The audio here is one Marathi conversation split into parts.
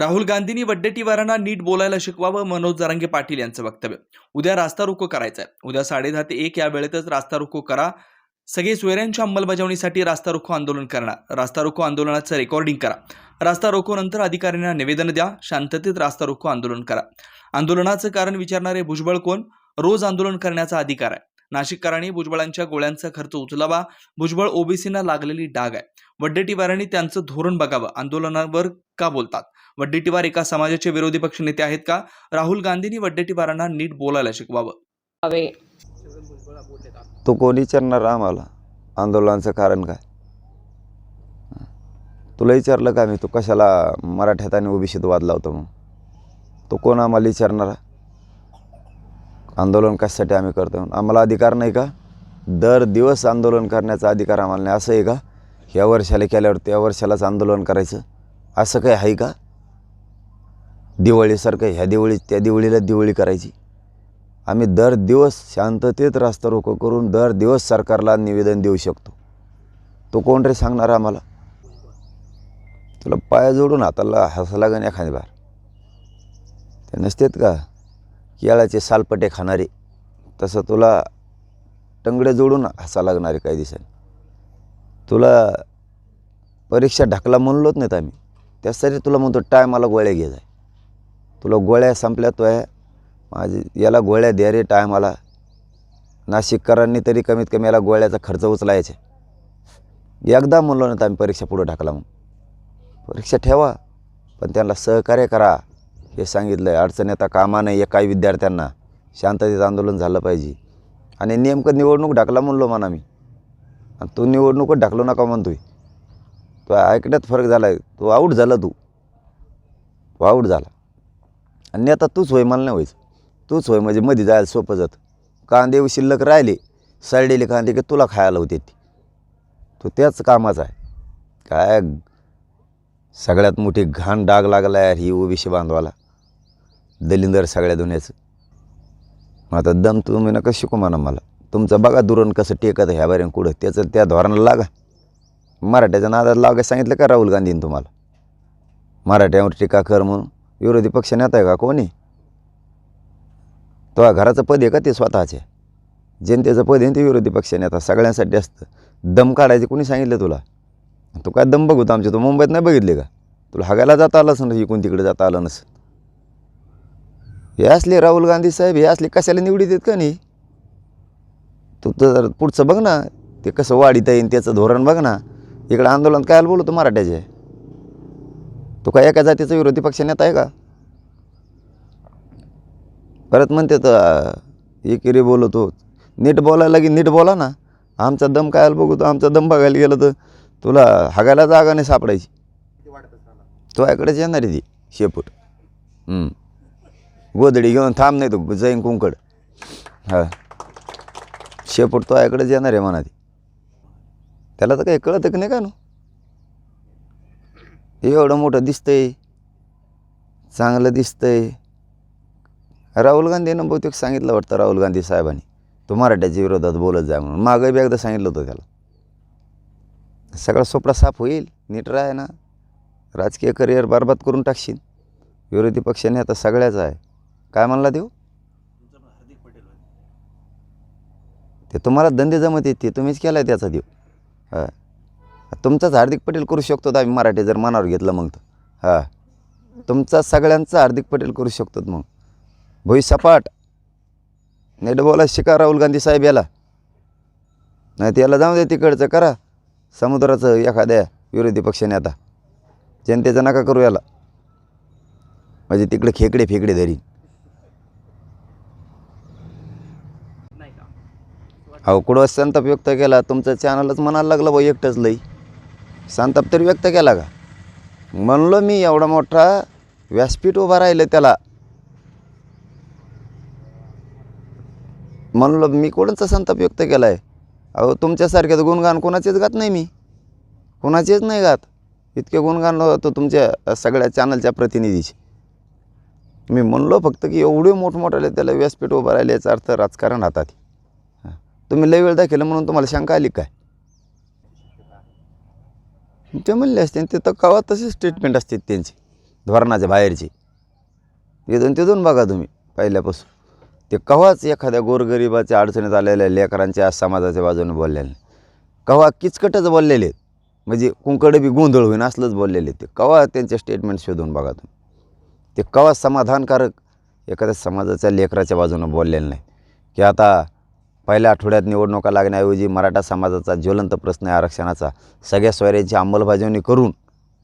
राहुल गांधींनी वड्डेटीवारांना नीट बोलायला शिकवावं मनोज जरांगे पाटील यांचं वक्तव्य. उद्या रास्ता रोको करायचं आहे उद्या साडेदहा ते एक या वेळेतच रास्ता रोको करा. सगळे सोयऱ्यांच्या अंमलबजावणीसाठी रास्ता रोको आंदोलन करणार. रास्ता रोको आंदोलनाचं रेकॉर्डिंग करा. रास्ता रोको नंतर अधिकाऱ्यांना निवेदन द्या. शांततेत रास्ता रोको आंदोलन करा. आंदोलनाचं कारण विचारणारे भुजबळ कोण? रोज आंदोलन करण्याचा अधिकार आहे. नाशिककरांनी भुजबळांच्या गोळ्यांचा खर्च उचलावा. भुजबळ ओबीसीना लागलेली डाग आहे. वड्डेटीवारांनी त्यांचं धोरण बघावं. आंदोलनावर का बोलतात? वड्डेटीवार एका समाजाचे विरोधी पक्ष नेते आहेत का? राहुल गांधींनी वड्डेटीवारांना नीट बोलायला शिकवावं. तो कोण विचारणार आम्हाला? आंदोलनाचं कारण काय? तुला विचारलं का मी? तू कशाला मराठ्यात आणि ओबीसीत वाद लावतो मग तो कोण आम्हाला विचारणारा? आंदोलन कशासाठी आम्ही करतो आम्हाला अधिकार नाही का? दर दिवस आंदोलन करण्याचा अधिकार आम्हाला नाही. असं आहे का? ह्या वर्षाला केल्यावर त्या वर्षालाच आंदोलन करायचं? असं काही आहे का? दिवाळीसारखं ह्या दिवाळी त्या दिवाळीला दिवाळी करायची. आम्ही दर दिवस शांततेत रास्ता रोको करून दर दिवस सरकारला निवेदन देऊ शकतो. तो कोण रे सांगणार आम्हाला? तुला पाया जोडून हाताला हसा लागेल एखादी बार. ते नसतेत का? केळाचे सालपटे खाणारे. तसं तुला टंगडे जोडून हसा लागणारे काही दिवसांनी. तुला परीक्षा ढकला म्हणलोच नाहीत आम्ही. त्यासाठी तुला म्हणतो टायमाला गोळ्या घे जाय. तुला गोळ्या संपल्या तो आहे. माझी याला गोळ्या द्या रे टायमाला. नाशिककरांनी तरी कमीत कमी याला गोळ्याचा खर्च उचलायचे. एकदा म्हणलो ना तर आम्ही परीक्षा पुढं टाकला मग परीक्षा ठेवा पण त्यांना सहकार्य करा. हे सांगितलं आहे अडचण येता कामा नाही काही विद्यार्थ्यांना. शांततेत आंदोलन झालं पाहिजे. आणि नेमकं निवडणूक ढाकला म्हणलो म्हणा मी. आणि तू निवडणूकच ढाकलो नका म्हणतोय. तो ऐकण्यात फरक झाला आहे तू आऊट झाला तू. तू आऊट झाला. आणि आता तूच होय मला नाही व्हायचं. तूच होय म्हणजे मध्ये जायला सोपं जातं. कांदे शिल्लक राहिले सडलेले कांदे की तुला खायला होते ती तो त्याच कामाचा आहे. काय सगळ्यात मोठी घाण डाग लागला यार ही ओबीसी बांधवाला. दलिंदर सगळ्या दुनियाचं. मग आता दम तुम्ही नका शिकू म्हणा मला. तुमचं बघा दुरण कसं टेकत ह्या बऱ्यान कुठं. त्याचं त्या धोरणाला लागा. मराठ्याच्या नादात लागायला सांगितलं का राहुल गांधीनं तुम्हाला? मराठ्यावर टीका कर म्हणून. विरोधी पक्ष नेता आहे का? कोणी? तो घराचं पद आहे का? ते स्वतःचे जनतेचं पद आहे ते विरोधी पक्ष नेता. सगळ्यांसाठी असतं. दम काढायचे कोणी सांगितलं तुला? तू काय दम बघतो आमच्या? तू मुंबईत नाही बघितले का? तुला हगायला जाता आलं असं इकून तिकडे जाता आलं नसं हे असले राहुल गांधी साहेब हे असले कशाला निवडीत आहेत का नाही? तू तर पुढचं बघ ना ते कसं वाढीत येईन त्याचं धोरण बघ ना. इकडं आंदोलन कायला बोलतो मराठ्याचे? तो काय एका जातीचा विरोधी पक्ष नेता आहे का? परत म्हणते तर एकेरी बोलतो. नीट बोलायला की नीट बोला ना. आमचा दम कायला बघू तो. आमचा दम बघायला गेलं तर तुला हागायला जागा नाही सापडायची. तो याकडेच येणार आहे ती शेपूट. गोधडी घेऊन थांब नाही तो जैन कुंकड. हा. शेपूट तो याकडेच येणार आहे म्हणा ती त्याला तर काही कळतं की नाही का ना? एवढं मोठं दिसतंय. चांगलं दिसतंय. राहुल गांधीनं बहुतेक सांगितलं वाटतं राहुल गांधी साहेबांनी. तो मराठ्याच्या विरोधात बोलत जाय म्हणून. मागं बी एकदा सांगितलं होतं त्याला. सगळा सोपडा साफ होईल. नीट राहाय ना. राजकीय करिअर बरबाद करून टाकशील. विरोधी पक्षाने आता सगळ्याच आहे. काय म्हणला देऊ ते तुम्हाला धंदे जमत येते तुम्हीच केला आहे त्याचा देऊ हां. तुमचाच हार्दिक पटेल करू शकतो आम्ही मराठी जर मनावर घेतलं मग तर. हां. तुमचा सगळ्यांचा हार्दिक पटेल करू शकतो मग. भोई सपाट. नीट बोला शिका राहुल गांधी साहेब याला. नाही त्याला जाऊ दे तिकडचं करा. समुद्राचं एखाद्या विरोधी पक्षाने आता जनतेचं नका करू याला. म्हणजे तिकडे खेकडे फेकडे धरी अहो कुठं संताप व्यक्त केला? तुमचं चॅनलच म्हणायला लागलं भाऊ एकटंच लई. संताप तरी व्यक्त केला का? म्हणलो मी एवढा मोठा व्यासपीठ उभा राहिलं त्याला. म्हणलो मी कोणाचा संताप व्यक्त केला आहे अहो तुमच्यासारख्याचं गुणगान कोणाचेच गात नाही मी. कोणाचेच नाही गात. इतके गुणगान होतो तुमच्या सगळ्या चॅनलच्या प्रतिनिधीचे. मी म्हणलो फक्त की एवढे मोठमोठाले त्याला व्यासपीठ उभं राहिले याचा अर्थ राजकारण हातात तुम्ही लय वेळ दाखवलं म्हणून तुम्हाला शंका आली काय ते म्हणले असते ते तर कवा तसेच स्टेटमेंट असते त्यांची धोरणाच्या बाहेरचे. ते दोन बघा तुम्ही पहिल्यापासून. ते कव्हाच एखाद्या गोरगरिबाच्या अडचणीत आलेल्या लेकरांच्या समाजाच्या बाजूने बोललेले नाही. कव्हा किचकटच बोललेले आहेत. म्हणजे कुंकडे बी गोंधळ होईन असलंच बोललेले आहेत ते. कवा त्यांचे स्टेटमेंट शोधून बघा तुम्ही. ते कवा समाधानकारक एखाद्या समाजाच्या लेकराच्या बाजूनं बोललेलं नाही. की आता पहिल्या आठवड्यात निवडणुका लागण्याऐवजी मराठा समाजाचा ज्वलंत प्रश्न आहे आरक्षणाचा. सगळ्या सोयऱ्यांची अंमलबजावणी करून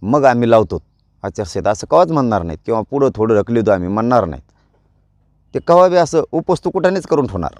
मग आम्ही लावतो. आचारसंहिता असं कवाच म्हणणार नाहीत किंवा पुढं थोडं रखलितो आम्ही म्हणणार नाहीत. ते कवा बी असं उपस्तुकुटानेच करून ठेवणार.